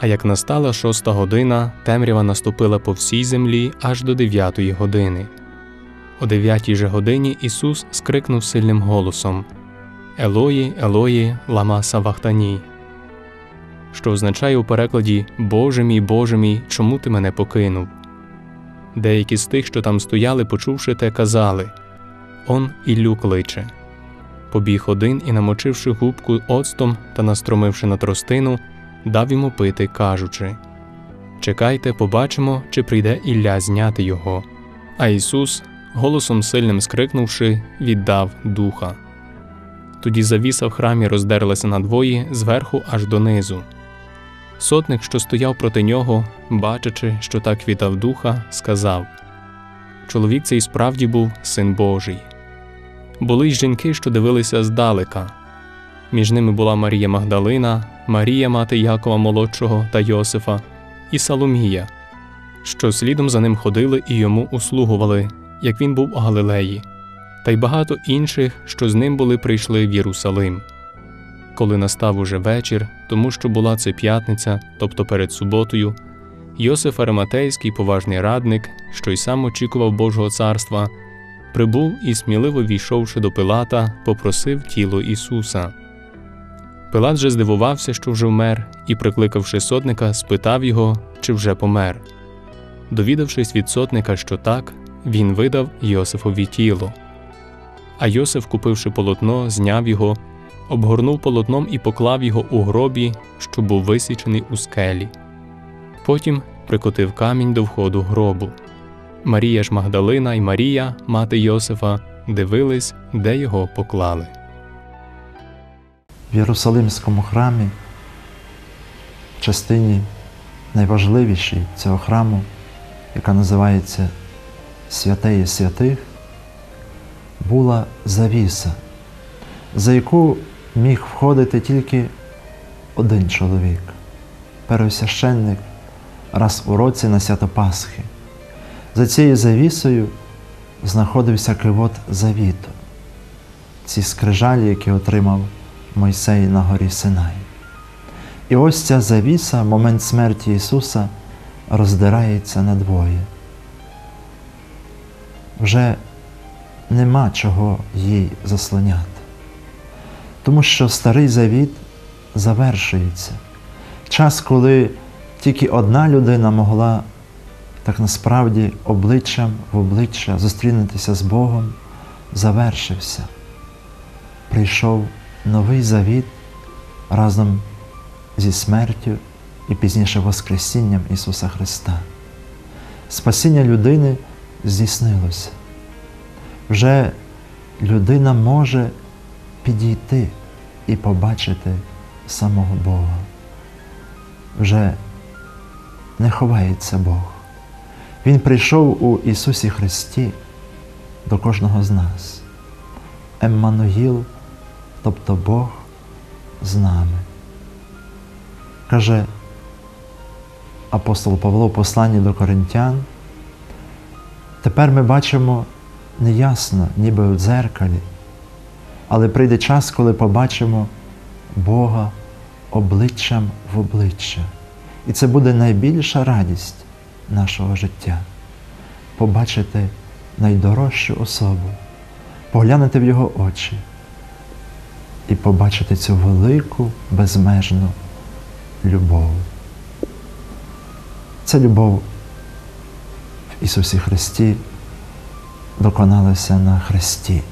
А як настала шоста година, темрява наступила по всій землі аж до дев'ятої години. О дев'ятій же годині Ісус скрикнув сильним голосом Елої, Елої, лама Савахтані, що означає у перекладі Боже мій, Боже мій, чому ти мене покинув? Деякі з тих, що там стояли, почувши те, казали Он Іллю кличе. Побіг один і, намочивши губку оцтом та настромивши на тростину, дав йому пити, кажучи Чекайте, побачимо, чи прийде Ілля зняти його. А Ісус, голосом сильним скрикнувши, віддав духа. Тоді завіса в храмі роздерлася надвоє зверху аж донизу. Сотник, що стояв проти нього, бачачи, що так віддав духа, сказав Чоловік цей справді був син Божий. Були й жінки, що дивилися здалека. Між ними була Марія Магдалина, Марія, мати Якова молодшого та Йосифа, і Саломія, що слідом за ним ходили і йому услугували, як він був у Галилеї, та й багато інших, що з ним були прийшли в Єрусалим. Коли настав уже вечір, тому що була це п'ятниця, тобто перед суботою, Йосиф Ариматейський, поважний радник, що й сам очікував Божого царства, прибув і, сміливо війшовши до Пилата, попросив тіло Ісуса. Пилат же здивувався, що вже вмер, і, прикликавши сотника, спитав його, чи вже помер. Довідавшись від сотника, що так, він видав Йосифові тіло. А Йосиф, купивши полотно, зняв його, обгорнув полотном і поклав його у гробі, що був висічений у скелі. Потім прикотив камінь до входу гробу. Марія ж Магдалина і Марія, мати Йосифа, дивились, де його поклали. В Єрусалимському храмі, частині найважливішій цього храму, яка називається Святеє святих, була завіса, за яку міг входити тільки один чоловік, первосвященник раз у році на свято Пасхи. За цією завісою знаходився кивот завіту, ці скрижалі, які отримав Мойсей на горі Синай. І ось ця завіса, момент смерті Ісуса, роздирається надвоє. Вже нема чого їй заслоняти. Тому що старий завіт завершується. Час, коли тільки одна людина могла так насправді обличчям в обличчя зустрінутися з Богом, завершився. Прийшов новий завіт разом зі смертю і пізніше Воскресінням Ісуса Христа. Спасіння людини здійснилося. Вже людина може підійти і побачити самого Бога. Вже не ховається Бог. Він прийшов у Ісусі Христі до кожного з нас. Еммануїл, тобто Бог з нами. Каже апостол Павло в посланні до Коринтян, тепер ми бачимо неясно, ніби у дзеркалі, але прийде час, коли побачимо Бога обличчям в обличчя. І це буде найбільша радість нашого життя побачити найдорожчу особу, поглянути в його очі і побачити цю велику безмежну любов. Ця любов в Ісусі Христі доконалася на Христі,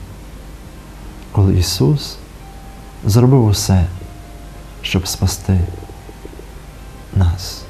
коли Ісус зробив усе, щоб спасти нас.